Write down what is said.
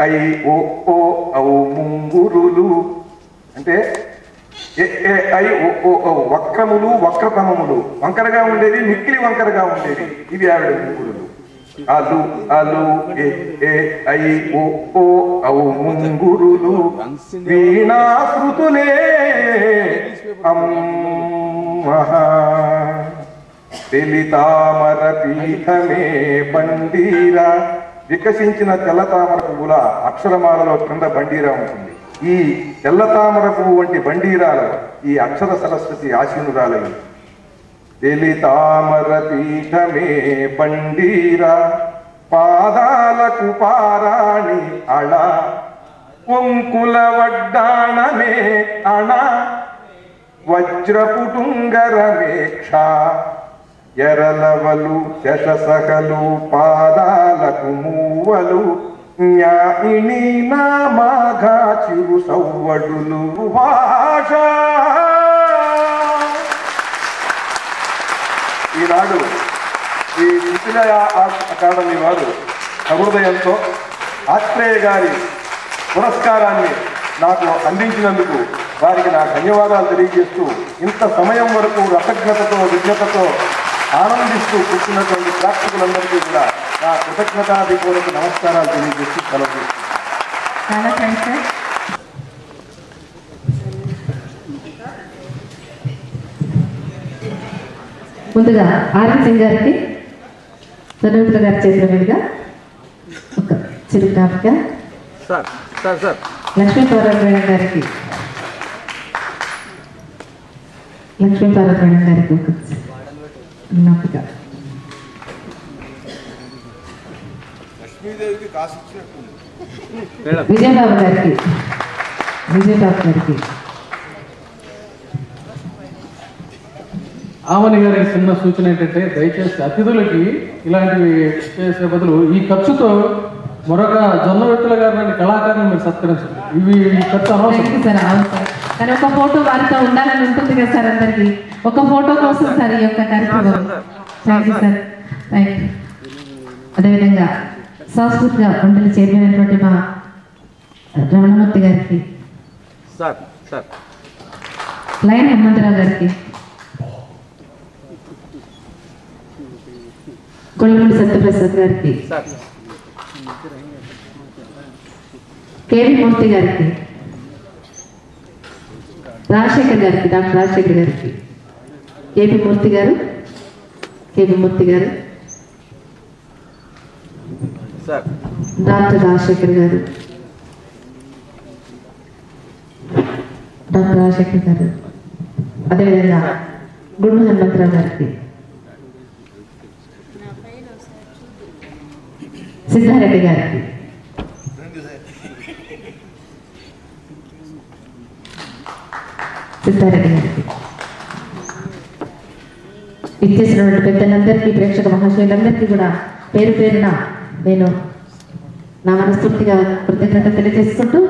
I O ఓ ఔ ముంగురులు. అంటే A I O ఓ ఔ వక్రములు వక్రతమములు. వంకరగా ఉండేది మిక్కిలి వంకరగా ఉండేది. ఇవి ఆవిడ ముంగురులు. అలు అలు ఏ ఏ ఐ ఓ ఓ ఔ ముంగురులు. వీణాకృతులే అమ్మహా. తెలితామర పీఠమే బండీరా వికసించిన తెల్ల తామర పువ్వుల అక్షరమాలలో క్రింద బండీరా ఉంటుంది. ఈ తెల్ల తామర పువ్వు వంటి బండీరాల ఈ అక్షర సరస్వతి ఆశీనురాలయ్యి తెలితామర పీఠమే బండీరా పాదాలకు పారాణి అళ పొంకుల వడ్డాణమే అణ వజ్రపుటుంగరమేక్ష. ఎరలవలు శశసహలు పాదాలకు మూవలు న్యాయిని నామాఘా చిరు సవ్వడులు భాష. ఈనాడు ఈ శిశిలయ అకాడమీ వారు సహృదయంతో ఆత్రేయ గారి పురస్కారాన్ని నాకు అందించినందుకు వారికి నా ధన్యవాదాలు తెలియజేస్తూ ఇంత సమయం వరకు రసజ్ఞతతో విజ్ఞతతో ఆనందిస్తూ కూర్చున్నటువంటి ప్రేక్షకులందరికీ కూడా నా కృతజ్ఞతాభిపూర్వక నమస్కారాలు తెలియజేస్తూ సెలవు తీసుకుంటున్నాను. చాలా థ్యాంక్స్ సార్ ముందుగా ఆర్వి సింగ్ గారికి ధనవంతుల గారు చేసిన మీదుగా ఒక చిరు జ్ఞాపిక సార్ సార్. సార్ లక్ష్మీపార్వతి గారికి. లక్ష్మీపార్వతి మేడం గారికి ఒక జ్ఞాపిక. విజయబాబు గారికి విజయబాబు గారికి ఆమని గారికి చిన్న సూచన ఏంటంటే దయచేసి అతిథులకి ఇలాంటివి చేసే బదులు ఈ ఖర్చుతో మరొక జొన్న వ్యక్తుల గారిని కళాకారులను మీరు సత్కరించండి. ఇవి ఈ ఖర్చు అనవసరం. కానీ ఒక ఫోటో వారితో ఉండాలని ఉంటుంది కదా సార్ అందరికి. ఒక ఫోటో కోసం సార్ ఈ యొక్క కార్యక్రమం. Thank you sir. Thank you అదేవిధంగా సాంస్కృతిక మండలి చైర్మన్ అయినటువంటి మా రమణమూర్తి గారికి లైన్ హనుమంతరావు గారికి కొల్లిమూడి సత్యప్రసాద్ గారికి కేవి మూర్తి గారికి రాజశేఖర్ గారికి డాక్టర్ రాజశేఖర్ గారికి. కేపీ మూర్తి గారు కేపీ మూర్తి గారు. డాక్టర్ రాజశేఖర్ గారు. డాక్టర్ రాజశేఖర్ గారు. అదేవిధంగా గుండు హనుమంతరావు గారికి. సిద్ధారెడ్డి గారికి. సిద్ధారెడ్డి గారికి ఇచ్చేసినటువంటి పెద్దలందరికీ ప్రేక్షక మహాశయులందరికీ కూడా పేరు పేరున నేను నా మనస్ఫూర్తిగా కృతజ్ఞత తెలియజేసుకుంటూ